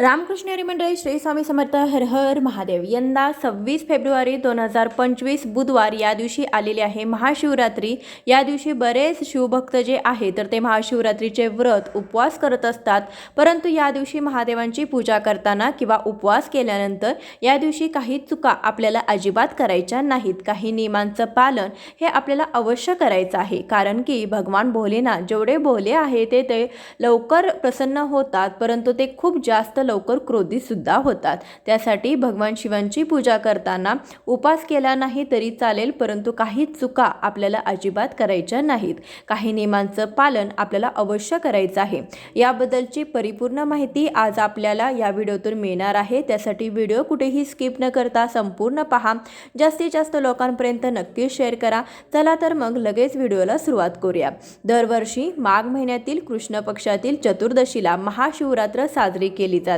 रामकृष्ण हरी मंडळी श्री स्वामी समर्थ हर हर महादेव. यंदा सव्वीस फेब्रुवारी दोन हजार पंचवीस बुधवार या दिवशी आलेली आहे महाशिवरात्री. या दिवशी बरेच शिवभक्त जे आहे तर ते महाशिवरात्रीचे व्रत उपवास करत असतात. परंतु या दिवशी महादेवांची पूजा करताना किंवा उपवास केल्यानंतर या दिवशी काही चुका आपल्याला अजिबात करायच्या नाहीत. काही नियमांचं पालन हे आपल्याला अवश्य करायचं आहे. कारण की भगवान भोलेनाथ जेवढे भोले आहे ते ते लवकर प्रसन्न होतात. परंतु ते खूप जास्त लवकर क्रोधित सुद्धा होतात. त्यासाठी भगवान शिवांची पूजा करताना उपास केला नाही तरी चालेल परंतु काही चुका आपल्याला अजिबात करायच्या नाहीत. काही नियमांचं पालन आपल्याला अवश्य करायचं आहे. याबद्दलची परिपूर्ण माहिती आज आपल्याला या व्हिडिओतून मिळणार आहे. त्यासाठी व्हिडिओ कुठेही स्किप न करता संपूर्ण पहा. जास्तीत जास्त लोकांपर्यंत नक्कीच शेअर करा. चला तर मग लगेच व्हिडिओला सुरुवात करूया. दरवर्षी माघ महिन्यातील कृष्ण पक्षातील चतुर्दशीला महाशिवरात्र साजरी केली जाते.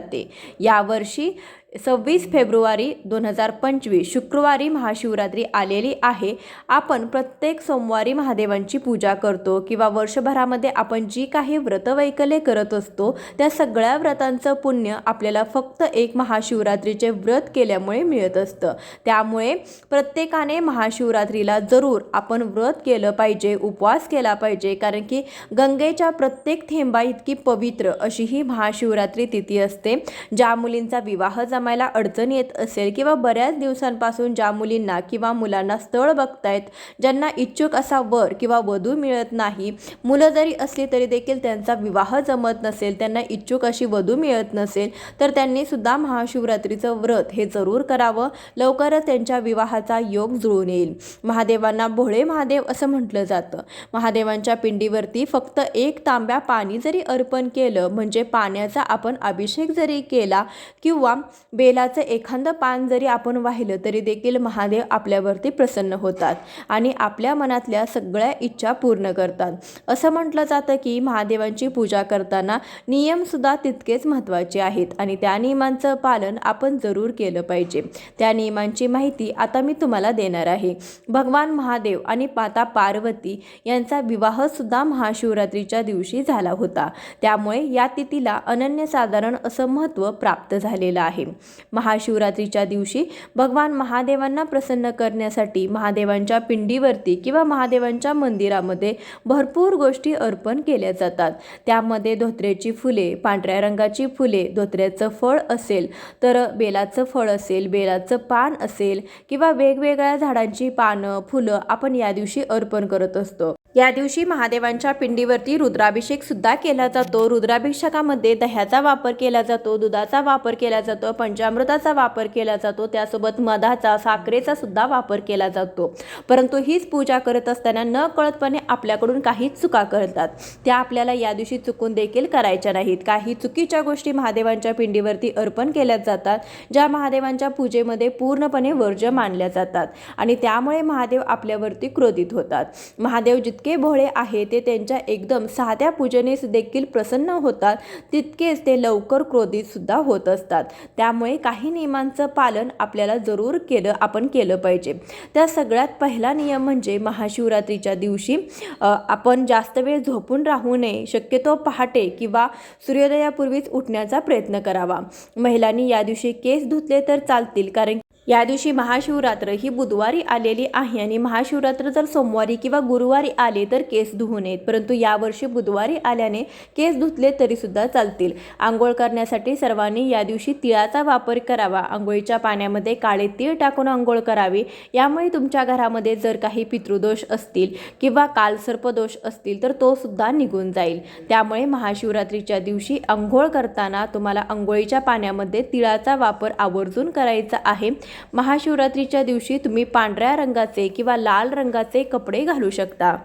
यावर्षी सव्वीस फेब्रुवारी दोन हजार पंचवीस शुक्रवारी महाशिवरात्री आलेली आहे. आपण प्रत्येक सोमवारी महादेवांची पूजा करतो किंवा वर्षभरामध्ये आपण जी काही व्रतवैकल्य करत असतो त्या सगळ्या व्रतांचं पुण्य आपल्याला फक्त एक महाशिवरात्रीचे व्रत केल्यामुळे मिळत असतं. त्यामुळे प्रत्येकाने महाशिवरात्रीला जरूर आपण व्रत केलं पाहिजे उपवास केला पाहिजे कारण की गंगेच्या प्रत्येक थेंबा इतकी पवित्र अशी ही महाशिवरात्री तिथी असते ज्या मुलींचा विवाह जमायला अडचण येत असेल किंवा बऱ्याच दिवसांपासून ज्या मुलींना किंवा मुलांना स्थळ बघतायत ज्यांना इच्छुक असा वर किंवा वधू मिळत नाही मुलं जरी असली तरी देखील त्यांचा विवाह जमत नसेल त्यांना इच्छुक अशी वधू मिळत नसेल तर त्यांनी सुद्धा महाशिवरात्रीचं व्रत हे जरूर करावं. लवकरच त्यांच्या विवाहाचा योग जुळून येईल. महादेवांना भोळे महादेव असं म्हटलं जातं. महादेवांच्या पिंडीवरती फक्त एक तांब्या पाणी जरी अर्पण केलं म्हणजे पाण्याचा आपण अभिषेक जरी केला किंवा बेलाचं एखादं पान जरी आपण वाहिलं तरी देखील महादेव आपल्यावरती प्रसन्न होतात आणि आपल्या मनातल्या सगळ्या इच्छा पूर्ण करतात. असं म्हटलं जातं की महादेवांची पूजा करताना नियमसुद्धा तितकेच महत्त्वाचे आहेत आणि त्या नियमांचं पालन आपण जरूर केलं पाहिजे. त्या नियमांची माहिती आता मी तुम्हाला देणार आहे. भगवान महादेव आणि माता पार्वती यांचा विवाहसुद्धा महाशिवरात्रीच्या दिवशी झाला होता. त्यामुळे या तिथीला अनन्यसाधारण असं महत्त्व प्राप्त झालेलं आहे. महाशिवरात्रीच्या दिवशी भगवान महादेवांना प्रसन्न करण्यासाठी महादेवांच्या पिंडीवरती किंवा महादेवांच्या मंदिरामध्ये भरपूर गोष्टी अर्पण केल्या जातात. त्यामध्ये धोत्र्याची फुले पांढऱ्या रंगाची फुले धोत्र्याचं फळ असेल तर बेलाचं फळ असेल बेलाचं पान असेल किंवा वेगवेगळ्या झाडांची पानं फुलं आपण या दिवशी अर्पण करत असतो. या दिवशी महादेवांच्या पिंडीवरती रुद्राभिषेक सुद्धा केला जातो. रुद्राभिषेकामध्ये दह्याचा वापर केला जातो दुधाचा वापर केला जातो पंचामृताचा वापर केला जातो त्यासोबत मधाचा साखरेचा सुद्धा वापर केला जातो. परंतु हीच पूजा करत असताना न कळतपणे आपल्याकडून काही चुका करतात. त्या आपल्याला या दिवशी चुकून देखील करायच्या नाहीत. काही चुकीच्या गोष्टी महादेवांच्या पिंडीवरती अर्पण केल्या जातात ज्या महादेवांच्या पूजेमध्ये पूर्णपणे वर्ज्य मानल्या जातात आणि त्यामुळे महादेव आपल्यावरती क्रोधित होतात. महादेव जितके भोळे आहे ते त्यांच्या एकदम साध्या पूजनेस देखील प्रसन्न होतात. तितकेच ते लवकर क्रोधित सुद्धा होत असतात. त्यामुळे काही नियमांचं पालन आपल्याला जरूर केलं आपण केलं पाहिजे. त्या सगळ्यात पहिला नियम म्हणजे महाशिवरात्रीच्या दिवशी आपण जास्त वेळ झोपून राहू नये शक्यतो पहाटे किंवा सूर्योदयापूर्वीच उठण्याचा प्रयत्न करावा. महिलांनी या दिवशी केस धुतले तर चालतील कारण या दिवशी महाशिवरात्र ही बुधवारी आलेली आहे आणि महाशिवरात्र जर सोमवारी किंवा गुरुवारी आले तर केस धुवू नयेत परंतु यावर्षी बुधवारी आल्याने केस धुतले तरीसुद्धा चालतील. आंघोळ करण्यासाठी सर्वांनी या दिवशी तिळाचा वापर करावा. आंघोळीच्या पाण्यामध्ये काळे तीळ टाकून आंघोळ करावी. यामुळे तुमच्या घरामध्ये जर काही पितृदोष असतील किंवा कालसर्पदोष असतील तर तो सुद्धा निघून जाईल. त्यामुळे महाशिवरात्रीच्या दिवशी आंघोळ करताना तुम्हाला आंघोळीच्या पाण्यामध्ये तिळाचा वापर आवर्जून करायचा आहे. महाशिवरात्रीच्या दिवशी तुम्ही पांढऱ्या रंगाचे किंवा लाल रंगाचे कपडे घालू शकता.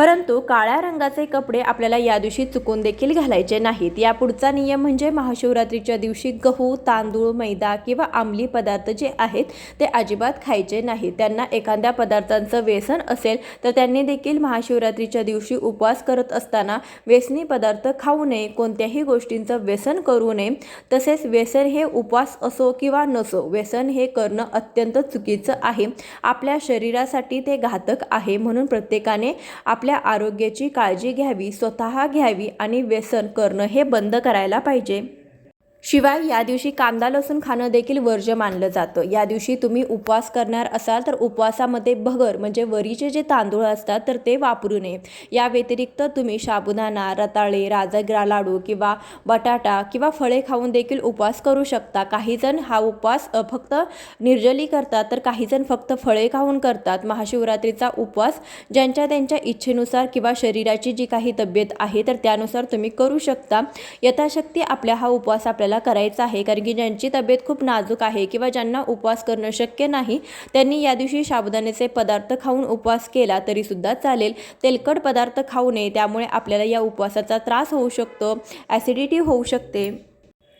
परंतु काळ्या रंगाचे कपडे आपल्याला या दिवशी चुकून देखील घालायचे नाहीत. या पुढचा नियम म्हणजे महाशिवरात्रीच्या दिवशी गहू तांदूळ मैदा किंवा आंबली पदार्थ जे आहेत ते अजिबात खायचे नाहीत. त्यांना एखाद्या पदार्थांचं व्यसन असेल तर त्यांनी देखील महाशिवरात्रीच्या दिवशी उपवास करत असताना व्यसनी पदार्थ खाऊ नये कोणत्याही गोष्टींचं व्यसन करू नये. तसेच व्यसन हे उपवास असो किंवा नसो व्यसन हे करणं अत्यंत चुकीचं आहे. आपल्या शरीरासाठी ते घातक आहे म्हणून प्रत्येकाने आपल्या आरोग्याची काळजी घ्यावी स्वतः घ्यावी आणि व्यसन करणं हे बंद करायला पाहिजे. शिवाय या दिवशी कांदा लसूण खाणं देखील वर्ज्य मानलं जातं. या दिवशी तुम्ही उपवास करणार असाल तर उपवासामध्ये भगर म्हणजे वरीचे जे तांदूळ असतात तर ते वापरू नये. या व्यतिरिक्त तुम्ही साबुदाणा रताळे राजगिरा लाडू किंवा बटाटा किंवा फळे खाऊन देखील उपवास करू शकता. काहीजण हा उपवास फक्त निर्जली करतात तर काहीजण फक्त फळे खाऊन करतात. महाशिवरात्रीचा उपवास ज्यांच्या त्यांच्या इच्छेनुसार किंवा शरीराची जी काही तब्येत आहे तर त्यानुसार तुम्ही करू शकता. यथाशक्ती आपल्या हा उपवास आपल्याला करायचा आहे. कारण की ज्यांची तब्येत खूप नाजूक आहे किंवा ज्यांना उपवास करणं शक्य नाही त्यांनी या दिवशी साबुदाण्याचे पदार्थ खाऊन उपवास केला तरीसुद्धा चालेल. तेलकट पदार्थ खाऊ नये त्यामुळे आपल्याला या उपवासाचा त्रास होऊ शकतो. ॲसिडिटी होऊ शकते.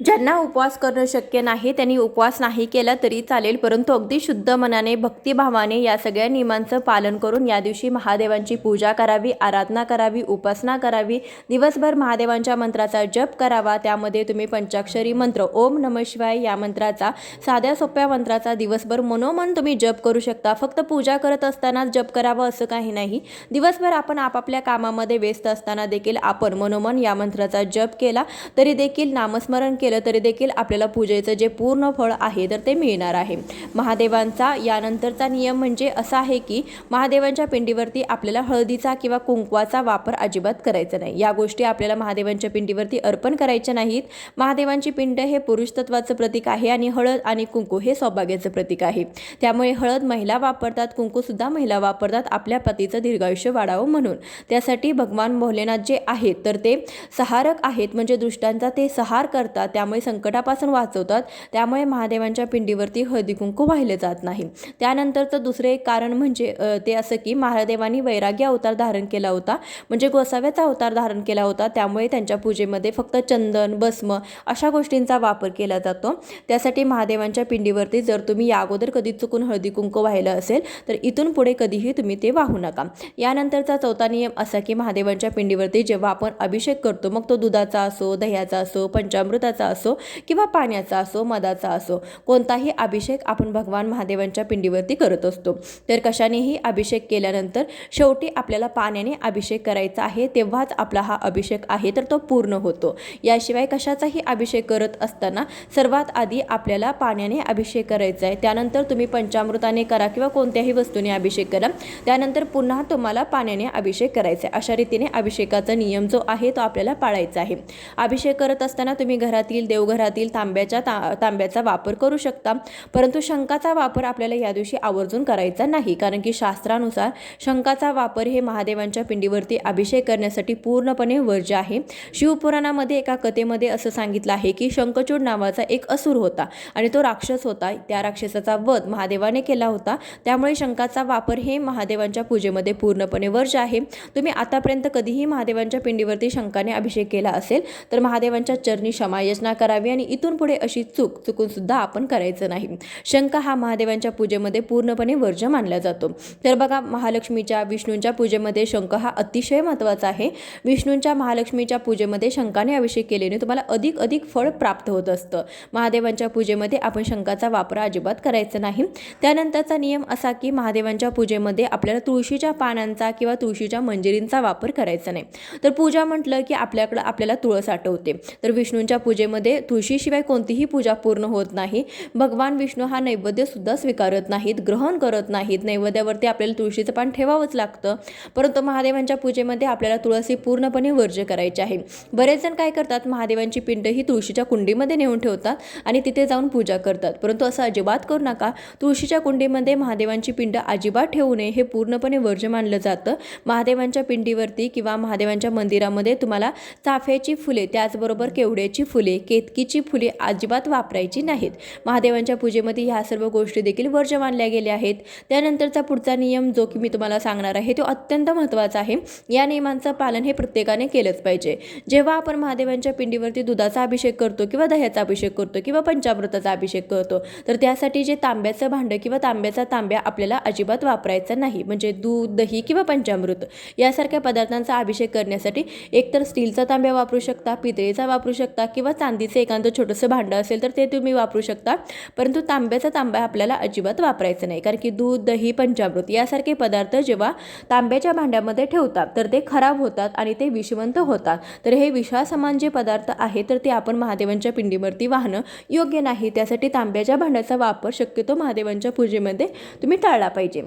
ज्यांना उपवास करणं शक्य नाही त्यांनी उपवास नाही केला तरी चालेल परंतु अगदी शुद्ध मनाने भक्तिभावाने या सगळ्या नियमांचं पालन करून या दिवशी महादेवांची पूजा करावी आराधना करावी उपासना करावी दिवसभर महादेवांच्या मंत्राचा जप करावा. त्यामध्ये तुम्ही पंचाक्षरी मंत्र ओम नम शिवाय या मंत्राचा साध्या सोप्या मंत्राचा दिवसभर मनोमन तुम्ही जप करू शकता. फक्त पूजा करत असतानाच जप करावं असं काही नाही. दिवसभर आपण आपापल्या कामामध्ये व्यस्त असताना देखील आपण मनोमन या मंत्राचा जप केला तरी देखील नामस्मरण केलं तरी देखील आपल्याला पूजेचं जे पूर्ण फळ आहे तर ते मिळणार आहे. महादेवांचा यानंतरचा नियम म्हणजे असा आहे की महादेवांच्या पिंडीवरती आपल्याला हळदीचा किंवा कुंकवाचा वापर अजिबात करायचा नाही. या गोष्टी आपल्याला महादेवांच्या पिंडीवरती अर्पण करायच्या नाहीत. महादेवांची पिंड हे पुरुष तत्वाचं प्रतीक आहे आणि हळद आणि कुंकू हे सौभाग्याचं प्रतीक आहे. त्यामुळे हळद महिला वापरतात कुंकूसुद्धा महिला वापरतात आपल्या पतीचं दीर्घायुष्य वाढावं म्हणून. त्यासाठी भगवान भोलेनाथ जे आहेत तर ते सहारक आहेत. म्हणजे दृष्टांचा ते सहार करतात त्यामुळे संकटापासून वाचवतात. त्यामुळे महादेवांच्या पिंडीवरती हळदी कुंकू वाहिले जात नाही. त्यानंतरचं दुसरं एक कारण म्हणजे ते असं की महादेवांनी वैराग्य अवतार धारण केला होता. म्हणजे गोसाव्याचा अवतार धारण केला होता. त्यामुळे त्यांच्या पूजेमध्ये फक्त चंदन भस्म अशा गोष्टींचा वापर केला जातो. त्यासाठी महादेवांच्या पिंडीवरती जर तुम्ही या अगोदर कधी चुकून हळदी कुंकू वाहिलं असेल तर इथून पुढे कधीही तुम्ही ते वाहू नका. यानंतरचा चौथा नियम असा की महादेवांच्या पिंडीवरती जेव्हा आपण अभिषेक करतो मग तो दुधाचा असो दह्याचा असो पंचामृताचा असो किंवा पाण्याचा असो मधाचा असो कोणताही अभिषेक आपण भगवान महादेवांच्या पिंडीवरती करत असतो. तर कशानेही अभिषेक केल्यानंतर शेवटी आपल्याला पाण्याने अभिषेक करायचा आहे तेव्हाच आपला हा अभिषेक आहे तर तो पूर्ण होतो. याशिवाय कशाचाही अभिषेक करत असताना सर्वात आधी आपल्याला पाण्याने अभिषेक करायचा आहे. त्यानंतर तुम्ही पंचामृताने करा किंवा कोणत्याही वस्तूने अभिषेक करा. त्यानंतर पुन्हा तुम्हाला पाण्याने अभिषेक करायचा आहे. अशा रीतीने अभिषेकाचा नियम जो आहे तो आपल्याला पाळायचा आहे. अभिषेक करत असताना तुम्ही घरात घरातील देवघरातील तांब्याच्या ता तांब्याचा वापर करू शकता. परंतु शंकाचा वापर आपल्याला या दिवशी आवर्जून करायचा नाही. कारण की शास्त्रानुसार शंकाचा वापर हे महादेवांच्या पिंडीवरती अभिषेक करण्यासाठी पूर्णपणे वर्ज्य आहे. शिवपुराणामध्ये एका कथेमध्ये असं सांगितलं आहे की शंखचूड नावाचा एक असुर होता आणि तो राक्षस होता. त्या राक्षसाचा वध महादेवाने केला होता. त्यामुळे शंकाचा वापर हे महादेवांच्या पूजेमध्ये पूर्णपणे वर्ज्य आहे. तुम्ही आतापर्यंत कधीही महादेवांच्या पिंडीवरती शंकाने अभिषेक केला असेल तर महादेवांच्या चरणी क्षमायचना करावी आणि इथून पुढे अशी चूक चुकून सुद्धा आपण करायचं नाही. शंख हा महादेवांच्या पूजेमध्ये पूर्णपणे वर्ज्य मानला जातो. तर बघा महालक्ष्मीच्या विष्णूंच्या पूजेमध्ये शंख हा अतिशय महत्त्वाचा आहे. विष्णूंच्या महालक्ष्मीच्या पूजेमध्ये शंखाने अभिषेक केल्याने तुम्हाला अधिक अधिक फळ प्राप्त होत असतं. महादेवांच्या पूजेमध्ये आपण शंकाचा वापर अजिबात करायचा नाही. त्यानंतरचा नियम असा की महादेवांच्या पूजेमध्ये आपल्याला तुळशीच्या पानांचा किंवा तुळशीच्या मंजिरींचा वापर करायचा नाही. तर पूजा म्हटलं की आपल्याकडं आपल्याला तुळस आठवते. तर विष्णूंच्या पूजेमध्ये तुळशीशिवाय कोणतीही पूजा पूर्ण होत नाही. भगवान विष्णू हा नैवेद्यसुद्धा स्वीकारत नाहीत ग्रहण करत नाहीत. नैवेद्यावरती आपल्याला तुळशीचं पान ठेवावंच लागतं. परंतु महादेवांच्या पूजेमध्ये आपल्याला तुळसी पूर्णपणे वर्ज्य करायची आहे. बरेच जण काय करतात महादेवांची पिंड ही तुळशीच्या कुंडीमध्ये नेऊन ठेवतात आणि तिथे जाऊन पूजा करतात. परंतु असं अजिबात करू नका. तुळशीच्या कुंडीमध्ये महादेवांची पिंड अजिबात ठेवू नये हे पूर्णपणे वर्ज्य मानलं जातं. महादेवांच्या पिंडीवरती किंवा महादेवांच्या मंदिरामध्ये तुम्हाला चाफ्याची फुले त्याचबरोबर केवड्याची फुले केतकीची फुले अजिबात वापरायची नाहीत. महादेवांच्या पूजेमध्ये ह्या सर्व गोष्टी देखील वर्ज मानल्या गेल्या आहेत. त्यानंतरचा पुढचा नियम जो की मी तुम्हाला सांगणार आहे तो अत्यंत महत्त्वाचा आहे. या नियमांचं पालन हे प्रत्येकाने केलंच पाहिजे. जेव्हा आपण महादेवांच्या पिंडीवरती दुधाचा अभिषेक करतो किंवा दह्याचा अभिषेक करतो किंवा पंचामृताचा अभिषेक करतो तर त्यासाठी जे तांब्याचं भांडं किंवा तांब्याचा तांब्या आपल्याला अजिबात वापरायचं नाही. म्हणजे दूध दही किंवा पंचामृत यासारख्या पदार्थांचा अभिषेक करण्यासाठी एकतर स्टीलचा तांब्या वापरू शकता पितळेचा वापरू शकता किंवा चांदीचं एखादं छोटंसं भांडं असेल तर ते तुम्ही वापरू शकता. परंतु तांब्याचा तांब्या आपल्याला अजिबात वापरायचं नाही. कारण की दूध दही पंचामृत यासारखे पदार्थ जेव्हा तांब्याच्या भांड्यामध्ये ठेवतात तर ते खराब होतात आणि ते विषवंत होतात. तर हे विषासमान जे पदार्थ आहे तर ते आपण महादेवांच्या पिंडीवरती वाहणं योग्य नाही. त्यासाठी तांब्याच्या भांड्याचा वापर शक्यतो महादेवांच्या पूजेमध्ये तुम्ही टाळला पाहिजे.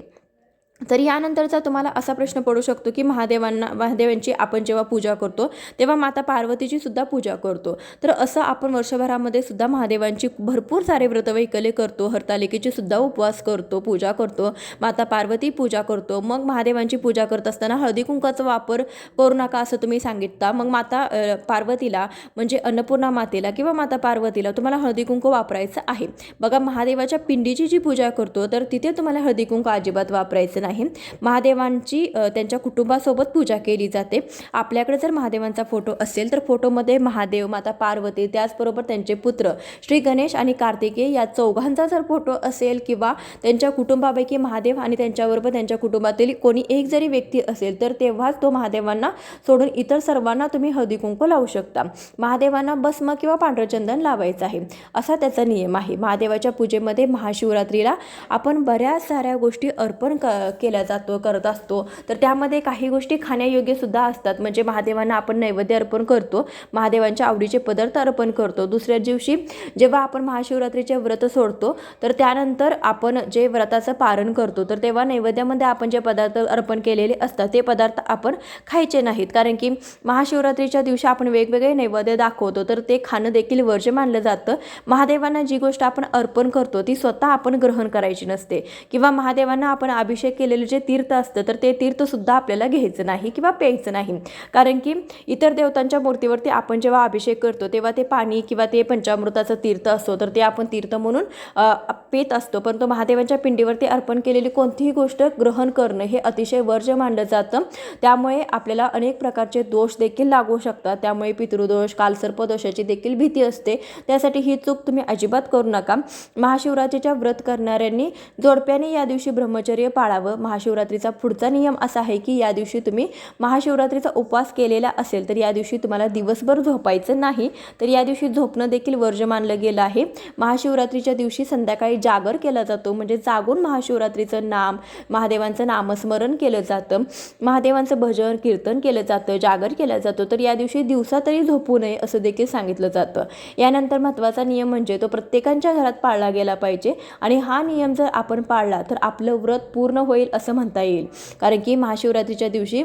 तर यानंतरचा तुम्हाला असा प्रश्न पडू शकतो की महादेवांना महादेवांची आपण जेव्हा पूजा करतो तेव्हा माता पार्वतीची सुद्धा पूजा करतो. तर असं आपण वर्षभरामध्ये सुद्धा महादेवांची भरपूर सारे व्रतवैकल्य करतो हरतालिकेची सुद्धा उपवास करतो पूजा करतो माता पार्वती पूजा करतो मग महादेवांची पूजा करत असताना हळदी कुंकाचा वापर करू नका असं तुम्ही सांगितता मग माता पार्वतीला म्हणजे अन्नपूर्णा मातेला किंवा माता पार्वतीला तुम्हाला हळदी कुंकू वापरायचं आहे. बघा महादेवाच्या पिंडीची जी पूजा करतो तर तिथे तुम्हाला हळदी कुंकू अजिबात वापरायचं नाही महादेवांची त्यांच्या कुटुंबासोबत पूजा केली जाते. आपल्याकडे जर महादेवांचा फोटो असेल तर फोटोमध्ये महादेव माता पार्वती त्याचबरोबर त्यांचे पुत्र श्री गणेश आणि कार्तिकेय या चौघांचा जर फोटो असेल किंवा त्यांच्या कुटुंबापैकी महादेव आणि त्यांच्याबरोबर त्यांच्या कुटुंबातील कोणी एक जरी व्यक्ती असेल तर तेव्हाच तो महादेवांना सोडून इतर सर्वांना तुम्ही हळदी कुंकू लावू शकता. महादेवांना भस्म किंवा पांढरं चंदन लावायचं आहे. असा त्याचा नियम आहे. महादेवाच्या पूजेमध्ये महाशिवरात्रीला आपण बऱ्याच साऱ्या गोष्टी अर्पण क केल्या जातो करत असतो. तर त्यामध्ये काही गोष्टी खाण्यायोग्य सुद्धा असतात. म्हणजे महादेवांना आपण नैवेद्य अर्पण करतो. महादेवांच्या आवडीचे पदार्थ अर्पण करतो. दुसऱ्या दिवशी जेव्हा आपण महाशिवरात्रीचे व्रत सोडतो तर त्यानंतर आपण जे व्रताचं पारण करतो तर तेव्हा नैवेद्यामध्ये आपण जे पदार्थ अर्पण केलेले असतात ते पदार्थ आपण खायचे नाहीत. कारण की महाशिवरात्रीच्या दिवशी आपण वेगवेगळे नैवेद्य दाखवतो तर ते खाणं देखील वर्ज्य मानलं जातं. महादेवांना जी गोष्ट आपण अर्पण करतो ती स्वतः आपण ग्रहण करायची नसते. किंवा महादेवांना आपण अभिषेक केलेलं जे तीर्थ असतं तर ते तीर्थसुद्धा आपल्याला घ्यायचं नाही किंवा प्यायचं नाही. कारण की इतर देवतांच्या मूर्तीवरती आपण जेव्हा अभिषेक करतो तेव्हा ते पाणी किंवा ते पंचामृताचं तीर्थ असतो तर ते आपण तीर्थ म्हणून पेत असतो. परंतु महादेवांच्या पिंडीवरती अर्पण केलेली कोणतीही गोष्ट ग्रहण करणं हे अतिशय वर्ज्य मानलं जातं. त्यामुळे आपल्याला अनेक प्रकारचे दोष देखील लागू शकतात. त्यामुळे पितृदोष कालसर्पदोषाची देखील भीती असते. त्यासाठी ही चूक तुम्ही अजिबात करू नका. महाशिवरात्रीच्या व्रत करणाऱ्यांनी जोडप्याने या दिवशी ब्रह्मचर्य पाळावं. महाशिवरात्रीचा पुढचा नियम असा आहे की या दिवशी तुम्ही महाशिवरात्रीचा उपवास केलेला असेल तर या दिवशी तुम्हाला दिवसभर झोपायचं नाही. तर या दिवशी झोपणं देखील वर्ज्य मानलं गेलं आहे. महाशिवरात्रीच्या दिवशी संध्याकाळी जागर केला जातो म्हणजे जागून महाशिवरात्रीचं नाम महादेवांचं नामस्मरण केलं जातं. महादेवांचं भजन कीर्तन केलं जातं जागर केला जातो. तर या दिवशी दिवसा तरी झोपू नये असं देखील सांगितलं जातं. यानंतर महत्त्वाचा नियम म्हणजे तो प्रत्येकांच्या घरात पाळला गेला पाहिजे. आणि हा नियम जर आपण पाळला तर आपलं व्रत पूर्ण होईल असं म्हणता येईल. कारण की महाशिवरात्रीच्या दिवशी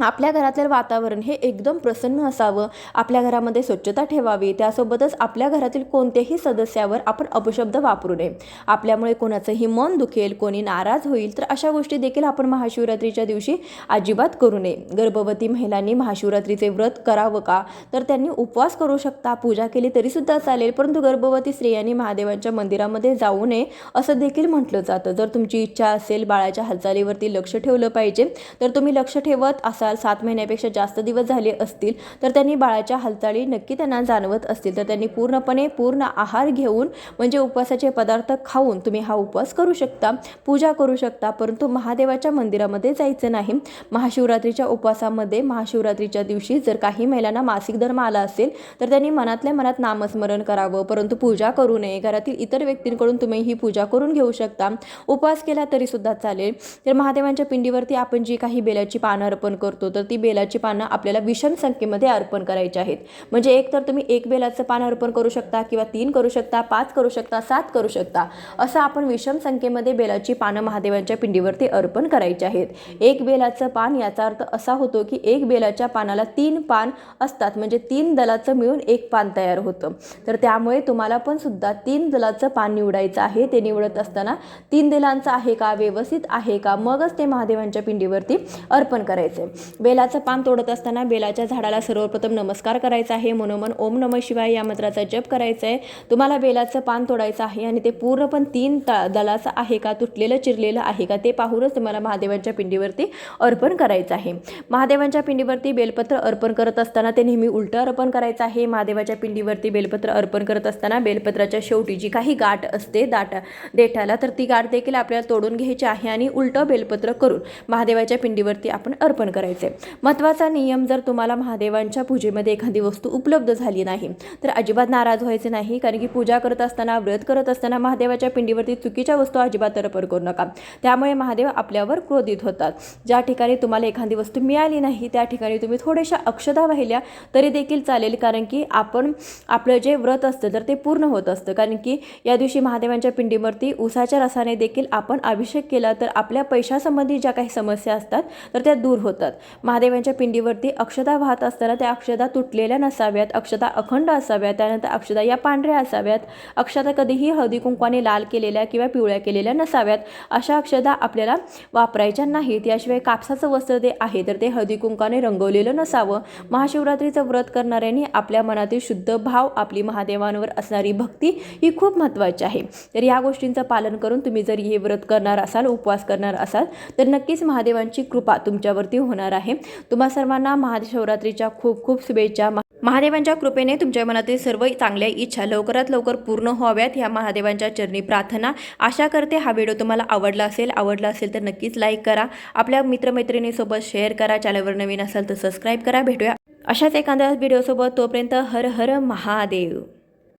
आपल्या घरातलं वातावरण हे एकदम प्रसन्न असावं. आपल्या घरामध्ये स्वच्छता ठेवावी. त्यासोबतच आपल्या घरातील कोणत्याही सदस्यावर आपण अपशब्द वापरू नये. आपल्यामुळे कोणाचंही मन दुखेल कोणी नाराज होईल तर अशा गोष्टी देखील आपण महाशिवरात्रीच्या दिवशी अजिबात करू नये. गर्भवती महिलांनी महाशिवरात्रीचे व्रत करावं का? तर त्यांनी उपवास करू शकता पूजा केली तरीसुद्धा चालेल परंतु गर्भवती स्त्रियांनी महादेवांच्या मंदिरामध्ये जाऊ नये असं देखील म्हटलं जातं. जर तुमची इच्छा असेल बाळाच्या हालचालीवरती लक्ष ठेवलं पाहिजे तर तुम्ही लक्ष ठेवत असा असाल सात महिन्यापेक्षा जास्त दिवस झाले असतील तर त्यांनी बाळाच्या हालचाली नक्की त्यांना जाणवत असतील. तर त्यांनी पूर्णपणे पूर्ण आहार घेऊन म्हणजे उपवासाचे पदार्थ खाऊन तुम्ही हा उपवास करू शकता पूजा करू शकता. परंतु महादेवाच्या मंदिरामध्ये जायचं नाही. महाशिवरात्रीच्या उपवासामध्ये महाशिवरात्रीच्या दिवशी जर काही महिलांना मासिक धर्म आला असेल तर त्यांनी मनातल्या मनात नामस्मरण करावं. परंतु पूजा करू नये. घरातील इतर व्यक्तींकडून तुम्ही ही पूजा करून घेऊ शकता. उपवास केला तरीसुद्धा चालेल. तर महादेवांच्या पिंडीवरती आपण जी काही बेलाची पानं अर्पण करतो तर ती बेलाची पानं आपल्याला विषम संख्येमध्ये अर्पण करायची आहेत. म्हणजे एक तर तुम्ही एक बेलाचं पान अर्पण करू शकता किंवा तीन करू शकता पाच करू शकता सात करू शकता असं आपण विषम संख्येमध्ये बेलाची पानं महादेवांच्या पिंडीवरती अर्पण करायची आहेत. एक बेलाचं पान याचा अर्थ असा होतो की एक बेलाच्या पानाला तीन पान असतात. म्हणजे तीन दलाचं मिळून एक पान तयार होतं. तर त्यामुळे तुम्हाला पण सुद्धा तीन दलाचं पान निवडायचं आहे. ते निवडत असताना तीन दलांचं आहे का? व्यवस्थित आहे का? मगच ते महादेवांच्या पिंडीवरती अर्पण करायचे बेलाचं पान तोडत असताना बेलाच्या झाडाला सर्वप्रथम नमस्कार करायचा आहे. मनोमन ओम नम शिवाय या मंत्राचा जप करायचा आहे तुम्हाला बेलाचं पान तोडायचं आहे आणि ते पूर्ण पण तीन त दलाचं आहे का? तुटलेलं चिरलेलं आहे का? ते पाहूनच तुम्हाला महादेवांच्या पिंडीवरती अर्पण करायचं आहे. महादेवांच्या पिंडीवरती बेलपत्र अर्पण करत असताना ते नेहमी उलटं अर्पण करायचं आहे. महादेवाच्या पिंडीवरती बेलपत्र अर्पण करत असताना बेलपत्राच्या शेवटी जी काही गाठ असते दाट देठाला तर ती गाठ देखील आपल्याला तोडून घ्यायची आहे आणि उलटं बेलपत्र करून महादेवाच्या पिंडीवरती आपण अर्पण करायचं करायचे. महत्त्वाचा नियम जर तुम्हाला महादेवांच्या पूजेमध्ये एखादी वस्तू उपलब्ध झाली नाही तर अजिबात नाराज व्हायचे नाही कारण की पूजा करत असताना व्रत करत असताना महादेवाच्या पिंडीवरती चुकीच्या वस्तू अजिबात तरपर करू नका. त्यामुळे महादेव आपल्यावर क्रोधित होतात. ज्या ठिकाणी तुम्हाला एखादी वस्तू मिळाली नाही त्या ठिकाणी तुम्ही थोड्याशा अक्षदा वाहिल्या तरी देखील चालेल कारण की आपण आपलं जे व्रत असतं तर ते पूर्ण होत असतं. कारण की या दिवशी महादेवांच्या पिंडीवरती उसाच्या रसाने देखील आपण अभिषेक केला तर आपल्या पैशासंबंधी ज्या काही समस्या असतात तर त्या दूर होतात. महादेवांच्या पिंडीवरती अक्षदा वाहत असताना त्या अक्षदा तुटलेल्या नसाव्यात अक्षदा अखंड असाव्यात त्यानंतर अक्षदा या पांढऱ्या असाव्यात अक्षदा कधीही हळदी कुंकवाने लाल केलेल्या किंवा पिवळ्या केलेल्या नसाव्यात अशा अक्षदा आपल्याला वापरायच्या नाहीत. याशिवाय कापसाचं वस्त्र ते आहे तर ते हळदी कुंकाने रंगवलेलं नसावं. महाशिवरात्रीचं व्रत करणाऱ्यांनी आपल्या मनातील शुद्ध भाव आपली महादेवांवर असणारी भक्ती ही खूप महत्त्वाची आहे. तर या गोष्टींचं पालन करून तुम्ही जर हे व्रत करणार असाल उपवास करणार असाल तर नक्कीच महादेवांची कृपा तुमच्यावरती होणार होणार आहे. तुम्हा सर्वांना महाशिवरात्रीच्या खूप खूप शुभेच्छा. महादेवांच्या कृपेने तुमच्या मनातील सर्व चांगल्या इच्छा लवकरात लवकर पूर्ण व्हाव्यात ह्या महादेवांच्या चरणी प्रार्थना. आशा करते हा व्हिडिओ तुम्हाला आवडला असेल. आवडला असेल तर नक्कीच लाईक करा. आपल्या मित्रमैत्रिणीसोबत शेअर करा. चॅनलवर नवीन असाल तर सबस्क्राईब करा. भेटूया अशाच एखाद्या व्हिडिओसोबत. तोपर्यंत हर हर महादेव.